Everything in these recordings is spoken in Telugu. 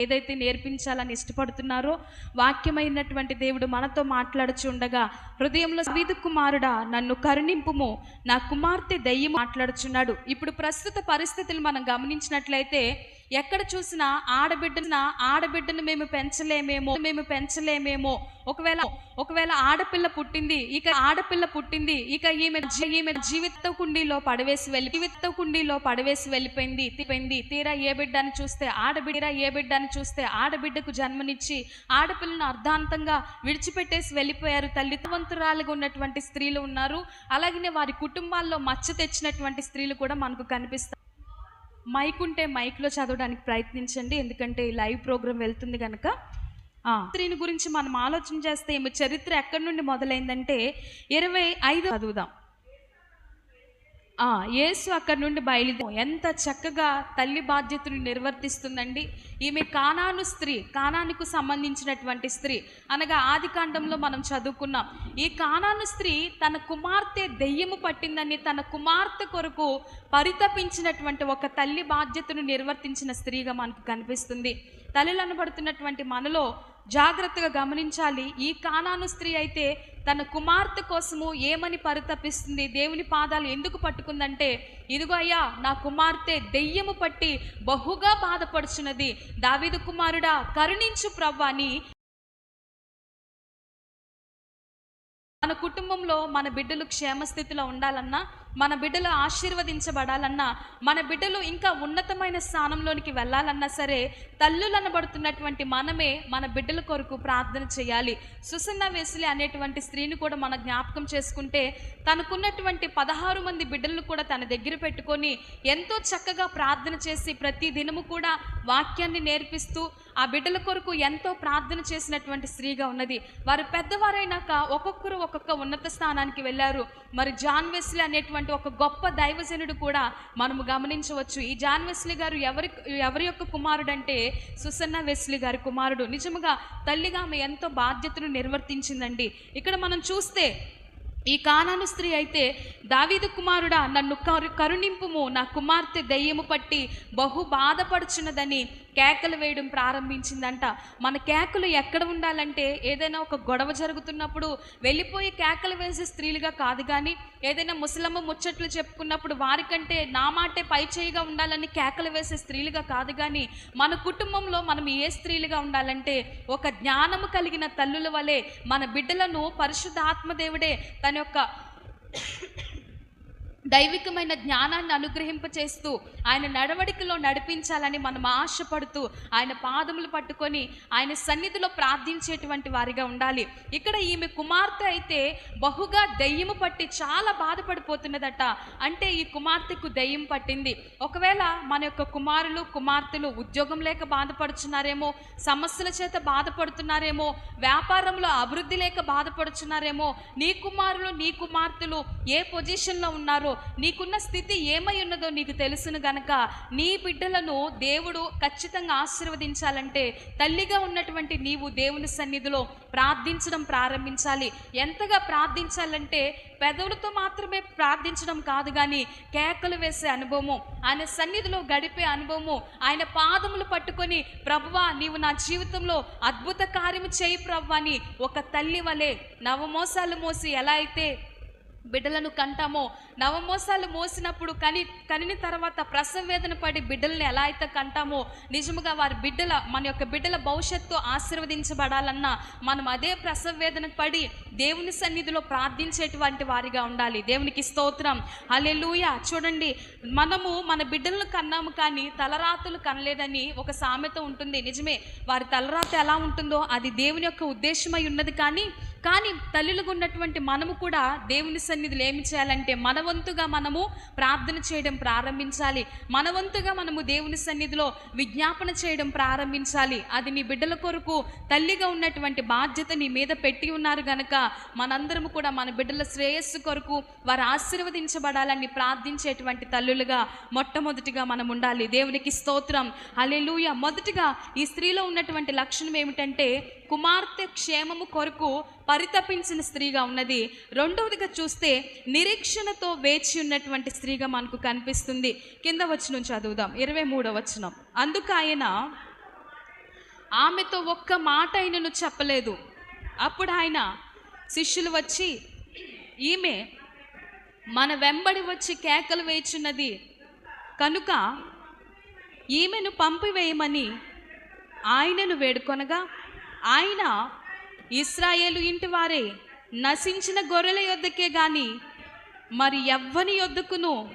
ఏదైతే నేర్పించాలని ఇష్టపడుతున్నారో వాక్యమైనటువంటి దేవుడు మనతో మాట్లాడుచుండగా హృదయంలో సవీదు కుమారుడా నన్ను కరుణింపుము. నా కుమార్తె దయ్యం మాట్లాడుచున్నాడు. ఇప్పుడు ప్రస్తుత పరిస్థితులు మనం గమనించినట్లయితే ఎక్కడ చూసినా ఆడబిడ్డన ఆడబిడ్డను మేము పెంచలేమేమో మేము పెంచలేమేమో. ఒకవేళ ఒకవేళ ఆడపిల్ల పుట్టింది ఇక ఆడపిల్ల పుట్టింది ఇక ఈమె ఈమె జీవిత కుండీలో పడవేసి వెళ్ళి జీవిత కుండీలో పడవేసి వెళ్ళిపోయింది తిపోయింది తీరా ఏ బిడ్డని చూస్తే ఆడబిడ్డ ఏ బిడ్డని చూస్తే ఆడబిడ్డకు జన్మనిచ్చి ఆడపిల్లను అర్ధాంతంగా విడిచిపెట్టేసి వెళ్ళిపోయారు. తల్లిదంతురాలుగా ఉన్నటువంటి స్త్రీలు ఉన్నారు. అలాగనే వారి కుటుంబాల్లో మచ్చ తెచ్చినటువంటి స్త్రీలు కూడా మనకు కనిపిస్తారు మైక్ ఉంటే మైక్లో చదవడానికి ప్రయత్నించండి ఎందుకంటే ఈ లైవ్ ప్రోగ్రామ్ వెళ్తుంది కనుక స్త్రీని గురించి మనం ఆలోచన చేస్తే ఈమె చరిత్ర ఎక్కడి నుండి మొదలైందంటే ఇరవై ఐదు చదువుదాం. యేసు అక్కడి నుండి బయలుదేరి ఎంత చక్కగా తల్లి బాధ్యతను నిర్వర్తిస్తుందండి. ఈమె కానాను స్త్రీ కానానికి సంబంధించినటువంటి స్త్రీ. అనగా ఆది కాండంలో మనం చదువుకున్నాం. ఈ కానాను స్త్రీ తన కుమార్తె దెయ్యము పట్టిందని తన కుమార్తె కొరకు పరితపించినటువంటి ఒక తల్లి బాధ్యతను నిర్వర్తించిన స్త్రీగా మనకు కనిపిస్తుంది. తల్లి అనబడుతున్నటువంటి మనలో జాగ్రత్తగా గమనించాలి. ఈ కానాను స్త్రీ అయితే తన కుమార్తె కోసము ఏమని పరితపిస్తుంది? దేవుని పాదాలు ఎందుకు పట్టుకుందంటే ఇదిగో అయ్యా నా కుమార్తె దెయ్యము పట్టి బహుగా బాధపడుచున్నది. దావిదు కుమారుడా కరుణించు ప్రవ్వాని మన కుటుంబంలో మన బిడ్డలు క్షేమస్థితిలో ఉండాలన్నా మన బిడ్డలు ఆశీర్వదించబడాలన్నా మన బిడ్డలు ఇంకా ఉన్నతమైన స్థానంలోనికి వెళ్ళాలన్నా సరే తల్లులు అనబడుతున్నటువంటి మనమే మన బిడ్డల కొరకు ప్రార్థన చేయాలి. సుసన్న వేసులి అనేటువంటి స్త్రీని కూడా మన జ్ఞాపకం చేసుకుంటే తనకున్నటువంటి పదహారు మంది బిడ్డలను కూడా తన దగ్గర పెట్టుకొని ఎంతో చక్కగా ప్రార్థన చేసి ప్రతి దినము కూడా వాక్యాన్ని నేర్పిస్తూ ఆ బిడ్డల కొరకు ఎంతో ప్రార్థన చేసినటువంటి స్త్రీగా ఉన్నది. వారు పెద్దవారైనాక ఒక్కొక్కరు ఒక్కొక్క ఉన్నత స్థానానికి వెళ్ళారు. మరి జాన్ వెస్లీ అనేటువంటి ఒక గొప్ప దైవజనుడు కూడా మనము గమనించవచ్చు. ఈ జాన్ వెస్లీ గారు ఎవరి ఎవరి యొక్క కుమారుడు అంటే సుసన్న వెస్లీ గారి కుమారుడు. నిజముగా తల్లిగా ఆమె ఎంతో బాధ్యతను నిర్వర్తించిందండి. ఇక్కడ మనం చూస్తే ఈ కానాను స్త్రీ అయితే దావీదు కుమారుడా నన్ను కరు కరుణింపుము. నా కుమార్తె దయ్యము పట్టి బహు బాధపడుచున్నదని కేకలు వేయడం ప్రారంభించిందంట. మన కేకలు ఎక్కడ ఉండాలంటే ఏదైనా ఒక గొడవ జరుగుతున్నప్పుడు వెళ్ళిపోయి కేకలు వేసే స్త్రీలుగా కాదు కానీ ఏదైనా ముసలమ్మ ముచ్చట్లు చెప్పుకున్నప్పుడు వారికంటే నా మాటే పై చేయిగా ఉండాలని కేకలు వేసే స్త్రీలుగా కాదు కానీ మన కుటుంబంలో మనం ఏ స్త్రీలుగా ఉండాలంటే ఒక జ్ఞానము కలిగిన తల్లుల వలె మన బిడ్డలను పరిశుద్ధ ఆత్మదేవుడే తన యొక్క దైవికమైన జ్ఞానాన్ని అనుగ్రహింపచేస్తూ ఆయన నడవడికలో నడిపించాలని మనం ఆశపడుతూ ఆయన పాదములు పట్టుకొని ఆయన సన్నిధిలో ప్రార్థించేటువంటి వారిగా ఉండాలి. ఇక్కడ ఈమె కుమార్తె అయితే బహుగా దెయ్యము పట్టి చాలా బాధపడిపోతున్నదట. అంటే ఈ కుమార్తెకు దెయ్యం పట్టింది. ఒకవేళ మన యొక్క కుమారులు కుమార్తెలు ఉద్యోగం లేక బాధపడుచున్నారేమో సమస్యల చేత బాధపడుతున్నారేమో వ్యాపారంలో అభివృద్ధి లేక బాధపడుచున్నారేమో నీ కుమారులు నీ కుమార్తెలు ఏ పొజిషన్లో ఉన్నారో నీకున్న స్థితి ఏమై ఉన్నదో నీకు తెలుసును గనక నీ బిడ్డలను దేవుడు ఖచ్చితంగా ఆశీర్వదించాలంటే తల్లిగా ఉన్నటువంటి నీవు దేవుని సన్నిధిలో ప్రార్థించడం ప్రారంభించాలి. ఎంతగా ప్రార్థించాలంటే పెదవులతో మాత్రమే ప్రార్థించడం కాదు కానీ కేకలు వేసే అనుభవము ఆయన సన్నిధిలో గడిపే అనుభవము ఆయన పాదములు పట్టుకొని ప్రభువా నీవు నా జీవితంలో అద్భుత కార్యము చేయి ప్రభువా అని ఒక తల్లి వలె నవమోసాలు మోసి ఎలా అయితే బిడ్డలను కంటామో? నవమోసాలు మోసినప్పుడు కని కనిన తర్వాత ప్రసవ వేదన పడి బిడ్డలను ఎలా అయితే కంటామో? నిజముగా వారి బిడ్డల మన యొక్క బిడ్డల భవిష్యత్తు ఆశీర్వదించబడాలన్నా మనం అదే ప్రసవ వేదన పడి దేవుని సన్నిధిలో ప్రార్థించేటువంటి వారిగా ఉండాలి. దేవునికి స్తోత్రం. హల్లెలూయ. చూడండి మనము మన బిడ్డలను కన్నాము కానీ తలరాతులు కనలేదని ఒక సామెత ఉంటుంది. నిజమే వారి తలరాత ఎలా ఉంటుందో అది దేవుని యొక్క ఉద్దేశమై ఉన్నది కానీ కానీ తల్లులుగా ఉన్నటువంటి మనము కూడా దేవుని సన్నిధిలో ఏమి చేయాలంటే మన వంతుగా మనము ప్రార్థన చేయడం ప్రారంభించాలి. మన వంతుగా మనము దేవుని సన్నిధిలో విజ్ఞాపన చేయడం ప్రారంభించాలి. అది నీ బిడ్డల కొరకు తల్లిగా ఉన్నటువంటి బాధ్యత నీ మీద పెట్టి ఉన్నారు గనక మనందరము కూడా మన బిడ్డల శ్రేయస్సు కొరకు వారు ఆశీర్వదించబడాలని ప్రార్థించేటువంటి తల్లులుగా మొట్టమొదటిగా మనం ఉండాలి. దేవునికి స్తోత్రం. అలెలుయ మొదటిగా ఈ స్త్రీలో ఉన్నటువంటి లక్షణం ఏమిటంటే కుమార్తె క్షేమము కొరకు పరితపించిన స్త్రీగా ఉన్నది. రెండవదిగా చూస్తే నిరీక్షణతో వేచి ఉన్నటువంటి స్త్రీగా మనకు కనిపిస్తుంది. కింద వచనం చదువుదాం. ఇరవై మూడవ వచనం. అందుకు ఆయన ఆమెతో ఒక్క మాట ఆయనను చెప్పలేదు. అప్పుడు ఆయన శిష్యులు వచ్చి ఈమె మన వెంబడి వచ్చి కేకలు వేయుచున్నది. కనుక ఈమెను పంపివేయమని ఆయనను వేడుకొనగా ఆయన ఇస్రాయేలు ఇంటి వారే నశించిన గొర్రెల యొద్దకే గాని మరి ఎవ్వని యొద్దకును?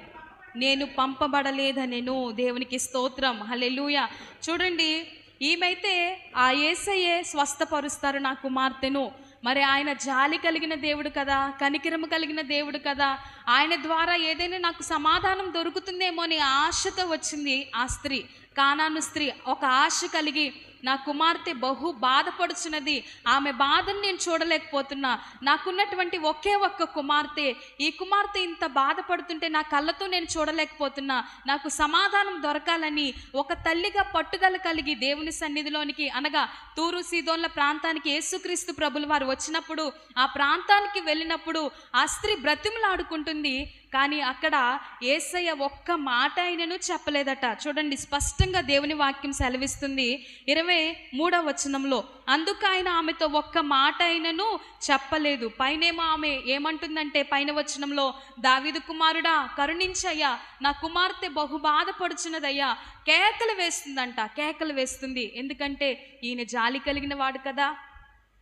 నేను పంపబడలేదనెను. దేవునికి స్తోత్రం. హల్లెలూయా. చూడండి ఈమెయితే ఆ ఏసయ్యే స్వస్థపరుస్తారు నా కుమార్తెను. మరి ఆయన జాలి కలిగిన దేవుడు కదా కనికిరము కలిగిన దేవుడు కదా. ఆయన ద్వారా ఏదైనా నాకు సమాధానం దొరుకుతుందేమో అని ఆశతో వచ్చింది ఆ స్త్రీ కానాను స్త్రీ. ఒక ఆశ కలిగి నా కుమార్తె బహు బాధపడుచున్నది. ఆమె బాధను నేను చూడలేకపోతున్నా. నాకున్నటువంటి ఒకే ఒక్క కుమార్తె. ఈ కుమార్తె ఇంత బాధపడుతుంటే నా కళ్ళతో నేను చూడలేకపోతున్నా. నాకు సమాధానం దొరకాలని ఒక తల్లిగా పట్టుదల కలిగి దేవుని సన్నిధిలోనికి అనగా తూరు సీదోన్ల ప్రాంతానికి యేసుక్రీస్తు ప్రభులు వారు వచ్చినప్పుడు ఆ ప్రాంతానికి వెళ్ళినప్పుడు ఆ స్త్రీ బ్రతిమలాడుకుంటుంది. కానీ అక్కడ ఏసయ్య ఒక్క మాట అయినను చెప్పలేదట. చూడండి స్పష్టంగా దేవుని వాక్యం సెలవిస్తుంది. ఇరవై మూడవ వచనంలో అందుకు ఆయన ఆమెతో ఒక్క మాట అయినను చెప్పలేదు. పైనేమో ఆమె ఏమంటుందంటే పైన వచనంలో దావిదు కుమారుడా కరుణించయ్యా నా కుమార్తె బహు బాధపడుచున్నదయ్యా కేకలు వేస్తుందంట కేకలు వేస్తుంది. ఎందుకంటే ఈయన జాలి కలిగిన వాడు కదా.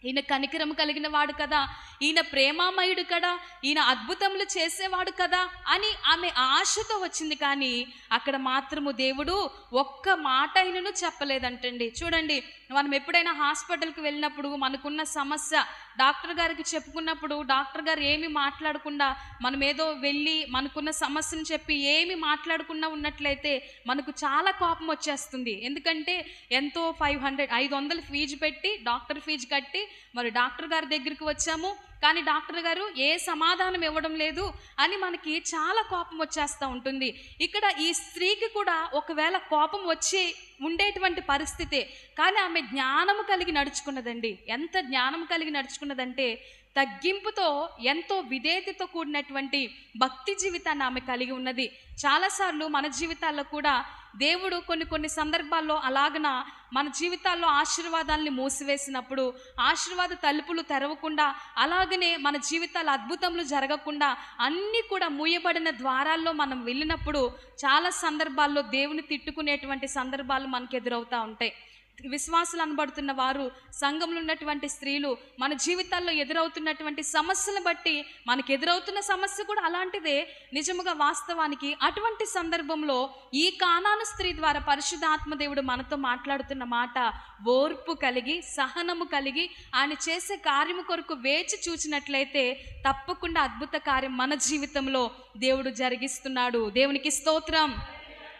ఈయన కనికరం కలిగిన వాడు కదా ఈయన ప్రేమామయుడు కదా ఈయన అద్భుతములు చేసేవాడు కదా అని ఆమె ఆశతో వచ్చింది. కానీ అక్కడ మాత్రము దేవుడు ఒక్క మాట అయినను చెప్పలేదంటండి. చూడండి మనం ఎప్పుడైనా హాస్పిటల్కి వెళ్ళినప్పుడు మనకున్న సమస్య డాక్టర్ గారికి చెప్పుకున్నప్పుడు డాక్టర్ గారు ఏమి మాట్లాడకుండా మనం ఏదో వెళ్ళి మనకున్న సమస్యను చెప్పి ఏమి మాట్లాడకుండా ఉన్నట్లయితే మనకు చాలా కోపం వచ్చేస్తుంది. ఎందుకంటే ఎంతో ఫైవ్ హండ్రెడ్ ఐదు వందలు ఫీజు పెట్టి డాక్టర్ ఫీజు కట్టి మరి డాక్టర్ గారి దగ్గరికి వచ్చాము. కానీ డాక్టర్ గారు ఏ సమాధానం ఇవ్వడం లేదు అని మనకి చాలా కోపం వచ్చేస్తూ ఉంటుంది. ఇక్కడ ఈ స్త్రీకి కూడా ఒకవేళ కోపం వచ్చి ఉండేటువంటి పరిస్థితే కానీ ఆమె జ్ఞానము కలిగి నడుచుకున్నదండి. ఎంత జ్ఞానం కలిగి నడుచుకున్నదంటే తగ్గింపుతో ఎంతో విధేయతతో కూడినటువంటి భక్తి జీవితాన్ని ఆమె కలిగి ఉన్నది. చాలాసార్లు మన జీవితాల్లో కూడా దేవుడు కొన్ని కొన్ని సందర్భాల్లో అలాగన మన జీవితాల్లో ఆశీర్వాదాల్ని మూసివేసినప్పుడు ఆశీర్వాద తలుపులు తెరవకుండా అలాగనే మన జీవితాల అద్భుతములు జరగకుండా అన్నీ కూడా మూయబడిన ద్వారాల్లో మనం వెళ్ళినప్పుడు చాలా సందర్భాల్లో దేవుని తిట్టుకునేటువంటి సందర్భాలు మనకు ఎదురవుతూ ఉంటాయి. విశ్వాసులు అనబడుతున్న వారు సంఘంలో ఉన్నటువంటి స్త్రీలు మన జీవితాల్లో ఎదురవుతున్నటువంటి సమస్యను బట్టి మనకు ఎదురవుతున్న సమస్య కూడా అలాంటిదే. నిజముగా వాస్తవానికి అటువంటి సందర్భంలో ఈ కానాను స్త్రీ ద్వారా పరిశుద్ధాత్మ దేవుడు మనతో మాట్లాడుతున్న మాట ఓర్పు కలిగి సహనము కలిగి ఆయన చేసే కార్యము కొరకు వేచి చూచినట్లయితే తప్పకుండా అద్భుత కార్యం మన జీవితంలో దేవుడు జరిగిస్తున్నాడు. దేవునికి స్తోత్రం.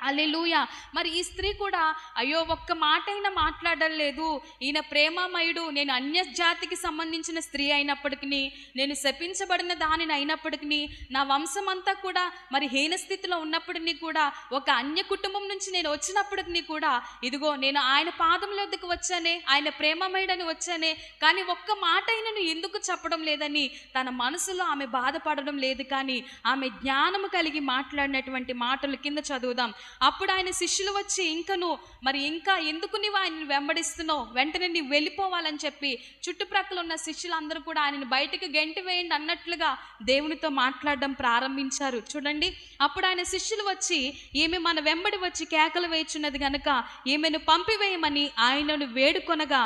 అల్లెలూయ మరి ఈ స్త్రీ కూడా అయ్యో ఒక్క మాట అయినా మాట్లాడడం లేదు. ఈయన ప్రేమమయుడు నేను అన్యజాతికి సంబంధించిన స్త్రీ అయినప్పటికీ నేను శపించబడిన దానిని అయినప్పటికీ నా వంశమంతా కూడా మరి హీన స్థితిలో ఉన్నప్పటికీ కూడా ఒక అన్య కుటుంబం నుంచి నేను వచ్చినప్పటికీ కూడా ఇదిగో నేను ఆయన పాదముల వద్దకు వచ్చానే ఆయన ప్రేమమయుడని వచ్చానే కానీ ఒక్క మాట అయినను ఎందుకు చెప్పడం లేదని తన మనసులో ఆమె బాధపడడం లేదు. కానీ ఆమె జ్ఞానము కలిగి మాట్లాడినటువంటి మాటలు కింద చదువుదాం. అప్పుడు ఆయన శిష్యులు వచ్చి ఇంకను మరి ఇంకా ఎందుకు నువ్వు ఆయనను వెంబడిస్తున్నావు? వెంటనే నీవు వెళ్ళిపోవాలని చెప్పి చుట్టుప్రక్కల ఉన్న శిష్యులందరూ కూడా ఆయనను బయటకు గెంటి వేయండి అన్నట్లుగా దేవునితో మాట్లాడడం ప్రారంభించారు. చూడండి అప్పుడు ఆయన శిష్యులు వచ్చి ఈమె మన వెంబడి వచ్చి కేకలు వేయుచున్నది కనుక ఈమెను పంపివేయమని ఆయనను వేడుకొనగా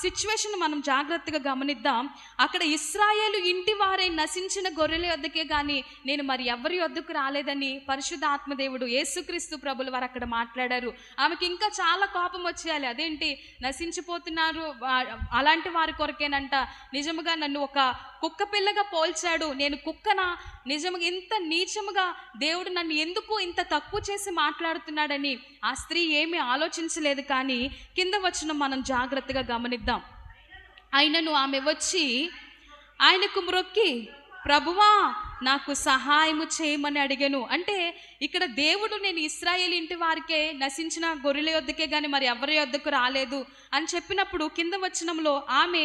సిచ్యువేషన్ మనం జాగ్రత్తగా గమనిద్దాం. అక్కడ ఇస్రాయేలు ఇంటి వారే నశించిన గొర్రెల వద్దకే కానీ నేను మరి ఎవరి వద్దకు రాలేదని పరిశుద్ధ ఆత్మదేవుడు యేసుక్రీస్తు ప్రభులు వారు అక్కడ మాట్లాడారు. ఆమెకి ఇంకా చాలా కోపం వచ్చేయాలి. అదేంటి? నశించిపోతున్నారు. అలాంటి వారి కొరకేనంట. నిజముగా నన్ను ఒక కుక్క పిల్లగా పోల్చాడు. నేను కుక్కన? నిజముగా ఇంత నీచముగా దేవుడు నన్ను ఎందుకు ఇంత తక్కువ చేసి మాట్లాడుతున్నాడని ఆ స్త్రీ ఏమీ ఆలోచించలేదు కానీ కింద వచ్చిన మనం జాగ్రత్తగా గమనిద్దాం. అయినను ఆమె వచ్చి ఆయనకు మ్రొక్కి ప్రభువా నాకు సహాయము చేయమని అడిగాను. అంటే ఇక్కడ దేవుడు నేను ఇస్రాయేల్ ఇంటి వారికే నశించిన గొర్రెల యొద్దకే కానీ మరి ఎవరి యొద్దకు రాలేదు అని చెప్పినప్పుడు కింద వచనంలో ఆమె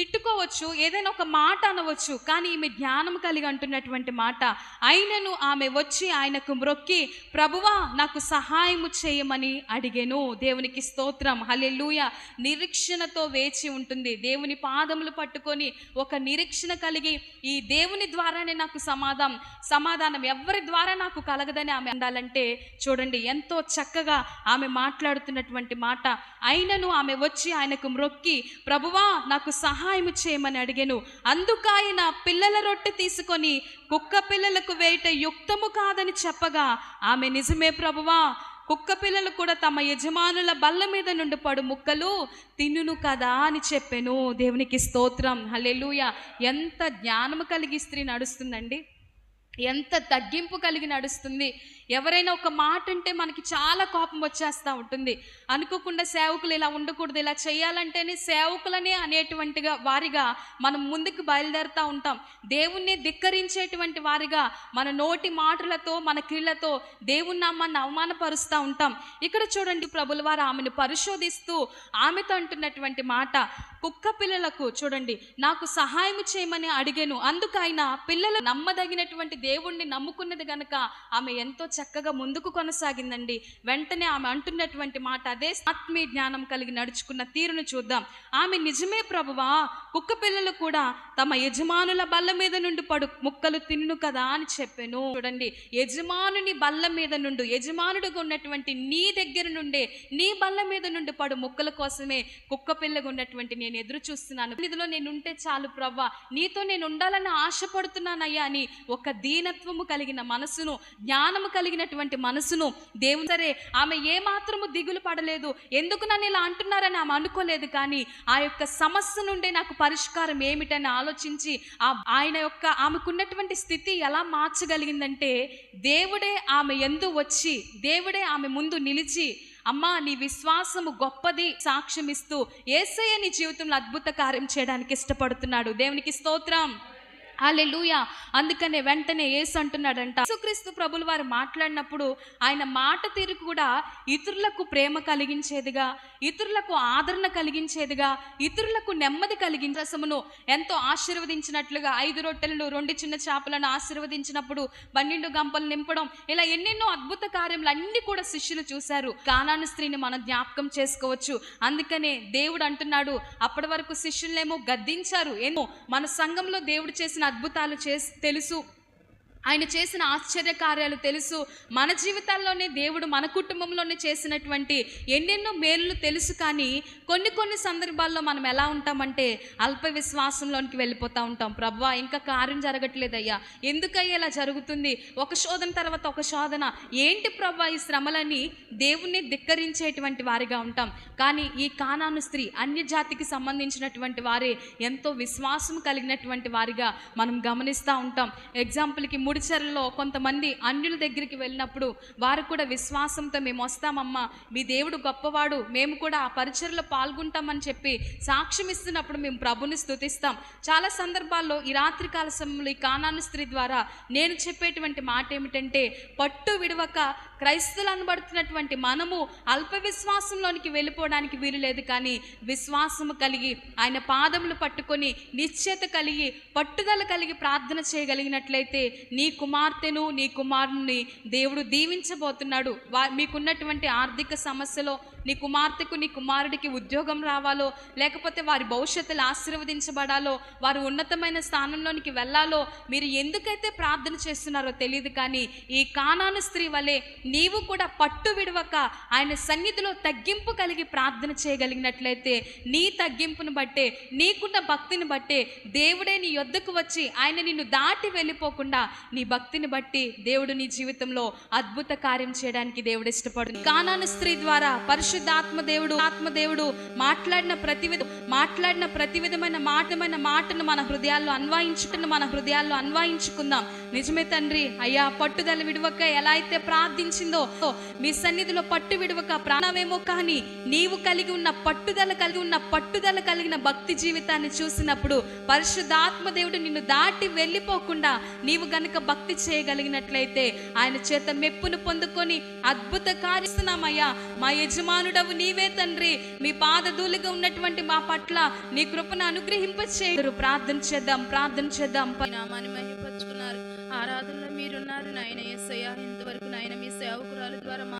తిట్టుకోవచ్చు ఏదైనా ఒక మాట అనవచ్చు కానీ ఈమె జ్ఞానం కలిగి అంటున్నటువంటి మాట అయినను ఆమె వచ్చి ఆయనకు మ్రొక్కి ప్రభువా నాకు సహాయము చేయమని అడిగెను. దేవునికి స్తోత్రం. హల్లెలూయ. నిరీక్షణతో వేచి ఉంటుంది. దేవుని పాదములు పట్టుకొని ఒక నిరీక్షణ కలిగి ఈ దేవుని ద్వారానే నాకు సమాధానం సమాధానం ఎవరి ద్వారా నాకు కలగదని ఆమె ఉండాలంటే చూడండి ఎంతో చక్కగా ఆమె మాట్లాడుతున్నటువంటి మాట అయినను ఆమె వచ్చి ఆయనకు మ్రొక్కి ప్రభువా నాకు సహాయం చేయమని అడిగాను. అందుకాయన పిల్లల రొట్టె తీసుకొని కుక్క పిల్లలకు వేయట యుక్తము కాదని చెప్పగా ఆమె నిజమే ప్రభువా కుక్క పిల్లలు కూడా తమ యజమానుల బల్ల మీద నుండి పడు ముక్కలు తినును కదా అని చెప్పాను. దేవునికి స్తోత్రం. హల్లెలూయ. ఎంత జ్ఞానము కలిగి స్త్రీ నడుస్తుందండి. ఎంత తగ్గింపు కలిగి నడుస్తుంది. ఎవరైనా ఒక మాట అంటే మనకి చాలా కోపం వచ్చేస్తూ ఉంటుంది. అనుకోకుండా సేవకులు ఇలా ఉండకూడదు. ఇలా చేయాలంటేనే సేవకులనే అనేటువంటిగా వారిగా మనం ముందుకు బయలుదేరుతూ ఉంటాం. దేవుణ్ణి ధిక్కరించేటువంటి వారిగా మన నోటి మాటలతో మన క్రియలతో దేవుని నామాన్ని అవమానపరుస్తూ ఉంటాం. ఇక్కడ చూడండి ప్రభుల వారు ఆమెను పరిశోధిస్తూ ఆమెతో అంటున్నటువంటి మాట. కుక్క పిల్లలకు చూడండి నాకు సహాయం చేయమని అడిగాను. అందుకైనా పిల్లలు నమ్మదగినటువంటి దేవుణ్ణి నమ్ముకున్నది గనక ఆమె ఎంతో చక్కగా ముందుకు కొనసాగిందండి. వెంటనే ఆమె అంటున్నటువంటి మాట అదే ఆత్మీయ జ్ఞానం కలిగి నడుచుకున్న తీరును చూద్దాం. ఆమె నిజమే ప్రభువా? కుక్క పిల్లలు కూడా తమ యజమానుల బల్ల మీద నుండి పడు ముక్కలు తిన్ను కదా అని చెప్పాను. చూడండి యజమానుని బల్ల మీద నుండి యజమానుడిగా ఉన్నటువంటి నీ దగ్గర నుండే నీ బల్ల మీద నుండి పడు ముక్కల కోసమే కుక్క పిల్లగా ఉన్నటువంటి నేను ఎదురు చూస్తున్నాను. ఇదిలో నేను ఉంటే చాలు ప్రవ్వా. నీతో నేను ఉండాలని ఆశపడుతున్నానయ్యా అని ఒక దీనత్వము కలిగిన మనసును జ్ఞానము కలిగినటువంటి మనసును దేవుని సరే ఆమె ఏ మాత్రము దిగులు పడలేదు. ఎందుకు నన్ను ఇలా అంటున్నారని ఆమె అనుకోలేదు కానీ ఆ యొక్క సమస్య నుండే నాకు పరిష్కారం ఏమిటని ఆలోచించి ఆ ఆయన యొక్క ఆమెకున్నటువంటి స్థితి ఎలా మార్చగలిగిందంటే దేవుడే ఆమె ఎందు వచ్చి దేవుడే ఆమె ముందు నిలిచి అమ్మా నీ విశ్వాసము గొప్పది సాక్ష్యమిస్తూ ఏసయ్య నీ జీవితంలో అద్భుత కార్యం చేయడానికి ఇష్టపడుతున్నాడు. దేవునికి స్తోత్రం. హల్లెలూయా. అందుకనే వెంటనే ఏసు అంటున్నాడంట. యేసుక్రీస్తు ప్రభులు వారు మాట్లాడినప్పుడు ఆయన మాట తీరు కూడా ఇతరులకు ప్రేమ కలిగించేదిగా ఇతరులకు ఆదరణ కలిగించేదిగా ఇతరులకు నెమ్మది కలిగిన రసమును ఎంతో ఆశీర్వదించినట్లుగా ఐదు రొట్టెలను రెండు చిన్న చేపలను ఆశీర్వదించినప్పుడు పన్నెండు గంపలు నింపడం ఇలా ఎన్నెన్నో అద్భుత కార్యములు అన్ని కూడా శిష్యులు చూశారు. కానాను స్త్రీని మనం జ్ఞాపకం చేసుకోవచ్చు. అందుకనే దేవుడు అంటున్నాడు అప్పటి వరకు శిష్యులనేమో గద్దించారు. ఏమో మన సంఘంలో దేవుడు చేసిన అద్భుతాలు చేసి తెలుసు. ఆయన చేసిన ఆశ్చర్య కార్యాలు తెలుసు. మన జీవితాల్లోనే దేవుడు మన కుటుంబంలోనే చేసినటువంటి ఎన్నెన్నో మేలులు తెలుసు కానీ కొన్ని కొన్ని సందర్భాల్లో మనం ఎలా ఉంటామంటే అల్ప విశ్వాసంలోనికి వెళ్ళిపోతూ ఉంటాం. ప్రభా ఇంకా కార్యం జరగట్లేదయ్యా. ఎందుకయ్యా ఇలా జరుగుతుంది? ఒక శోధన తర్వాత ఒక శోధన. ఏంటి ప్రభా ఈ శ్రమలని? దేవుణ్ణి ధిక్కరించేటువంటి వారిగా ఉంటాం. కానీ ఈ కానాను స్త్రీ అన్య జాతికి సంబంధించినటువంటి వారే ఎంతో విశ్వాసం కలిగినటువంటి వారిగా మనం గమనిస్తూ ఉంటాం. ఎగ్జాంపుల్కి ముడిచెరలో కొంతమంది అన్యుల దగ్గరికి వెళ్ళినప్పుడు వారు కూడా విశ్వాసంతో మేము వస్తామమ్మా మీ దేవుడు గొప్పవాడు మేము కూడా ఆ పరిచయలో పాల్గొంటామని చెప్పి సాక్ష్యం ఇస్తున్నప్పుడు మేము ప్రభుని స్తుతిస్తాం చాలా సందర్భాల్లో ఈ రాత్రికాల సమయంలో ఈ కానాను స్త్రీ ద్వారా నేను చెప్పేటువంటి మాట ఏమిటంటే పట్టు విడవక క్రైస్తులు అనబడుతున్నటువంటి మనము అల్ప విశ్వాసంలోనికి వెళ్ళిపోవడానికి వీలు లేదు కానీ విశ్వాసము కలిగి ఆయన పాదములు పట్టుకొని నిశ్చేత కలిగి పట్టుదల కలిగి ప్రార్థన చేయగలిగినట్లయితే నీ కుమార్తెను నీ కుమారుని దేవుడు దీవించబోతున్నాడు. వా మీకున్నటువంటి ఆర్థిక సమస్యలో నీ కుమార్తెకు నీ కుమారుడికి ఉద్యోగం రావాలో లేకపోతే వారి భవిష్యత్తులు ఆశీర్వదించబడాలో వారు ఉన్నతమైన స్థానంలోనికి వెళ్ళాలో మీరు ఎందుకైతే ప్రార్థన చేస్తున్నారో తెలియదు కానీ ఈ కానాను స్త్రీ వలె నీవు కూడా పట్టు విడవక ఆయన సన్నిధిలో తగ్గింపు కలిగి ప్రార్థన చేయగలిగినట్లయితే నీ తగ్గింపును బట్టే నీకున్న భక్తిని బట్టే దేవుడే నీ యొద్దకు వచ్చి ఆయన నిన్ను దాటి వెళ్ళిపోకుండా నీ భక్తిని బట్టి దేవుడు నీ జీవితంలో అద్భుత కార్యం చేయడానికి దేవుడు ఇష్టపడు. కానాను స్త్రీ ద్వారా పరిశుద్ధాత్మ దేవుడు ఆత్మదేవుడు మాట్లాడిన ప్రతి మాట్లాడిన ప్రతి విధమైన మాటమైన మాటను మన హృదయాల్లో అన్వాయించుకున్న మన హృదయాల్లో అన్వాయించుకుందాం. నిజమే తండ్రి అయ్యా పట్టుదల విడవక ఎలా అయితే ప్రార్థించి వచ్చిందో మీ సన్నిధిలో పట్టు విడవక ప్రాణమేమో కానీ నీవు కలిగి ఉన్న పట్టుదల కలిగి ఉన్న పట్టుదల కలిగిన భక్తి జీవితాన్ని చూసినప్పుడు పరిశుద్ధాత్మ దేవుడు నిన్ను దాటి వెళ్ళిపోకుండా నీవు గనుక భక్తి చేయగలిగినట్లయితే ఆయన చేత మెప్పును పొందుకొని అద్భుత కార్యస్తున్నామయ్యా మా యజమానుడవు నీవే తండ్రి. మీ పాదధూలుగా ఉన్నటువంటి మా పట్ల నీ కృపను అనుగ్రహింపచేయరు ప్రార్థన చేద్దాం ప్రార్థన చేద్దాం. నామాన్ని ఆరాధనలో మీరున్నారు నాయన యేసయ్య. ఇంతవరకు నాయన మీ సేవకురాలు ద్వారా మా